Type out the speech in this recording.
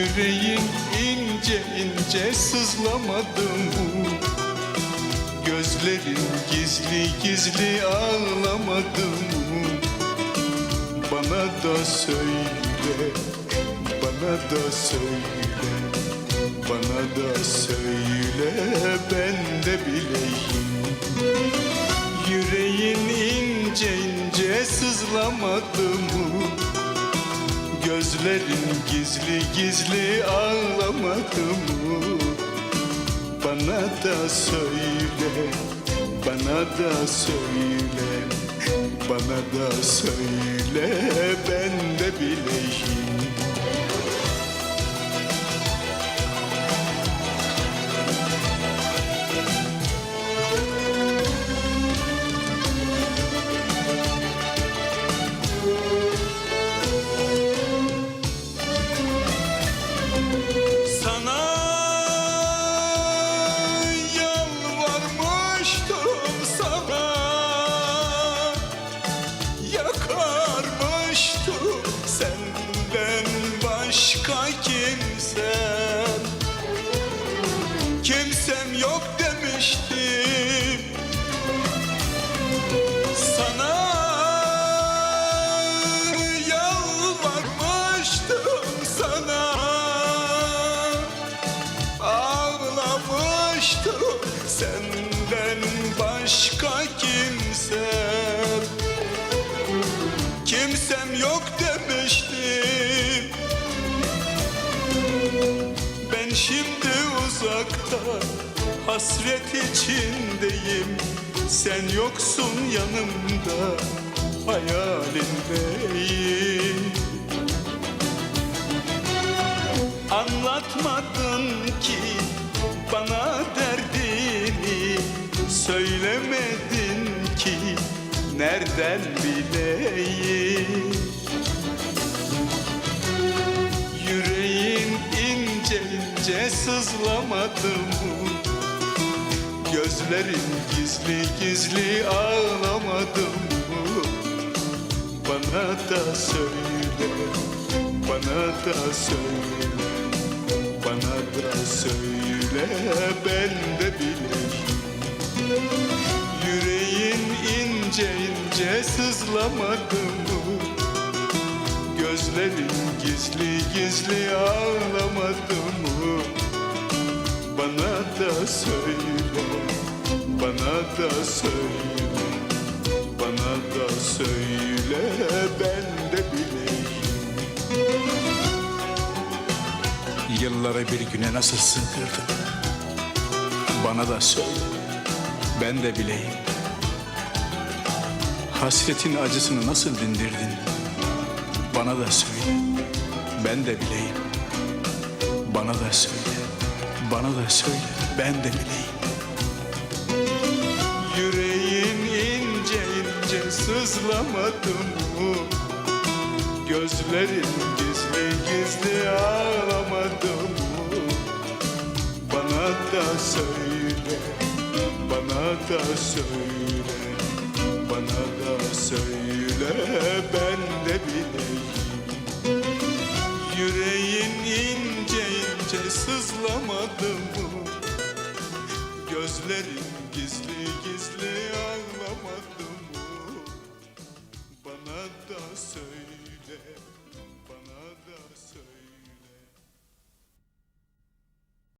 Yüreğin ince ince sızlamadı mı? Gözlerin gizli gizli ağlamadı mı? Bana da söyle, bana da söyle Bana da söyle ben de bileyim Yüreğin ince ince sızlamadı mı? Gözlerin gizli gizli ağlamadı mı? Bana da söyle, bana da söyle Bana da söyle ben de bileyim Ağlamıştım senden başka kimsem Kimsem yok demiştim. Ben şimdi uzakta hasret içindeyim. Sen yoksun yanımda hayalindeyim. Anlatmadın ki Söylemedin ki nereden bileyim Yüreğin ince ince sızlamadı mı? Gözlerin gizli gizli ağlamadı mı? Bana da söyle, bana da söyle Bana da söyle ben de bileyim ince sızlamadı mı? Gözlerin gizli gizli ağlamadı mı? Bana da söyle, bana da söyle Bana da söyle ben de bileyim Yılları bir güne nasıl sığdırdın? Bana da söyle, ben de bileyim. Hasretin acısını nasıl dindirdin? Bana da söyle, ben de bileyim. Bana da söyle, bana da söyle, ben de bileyim. Yüreğin ince ince sızlamadı mı? Gözlerin gizli gizli ağlamadı mı? Bana da söyle, bana da söyle Gözlerin gizli gizli?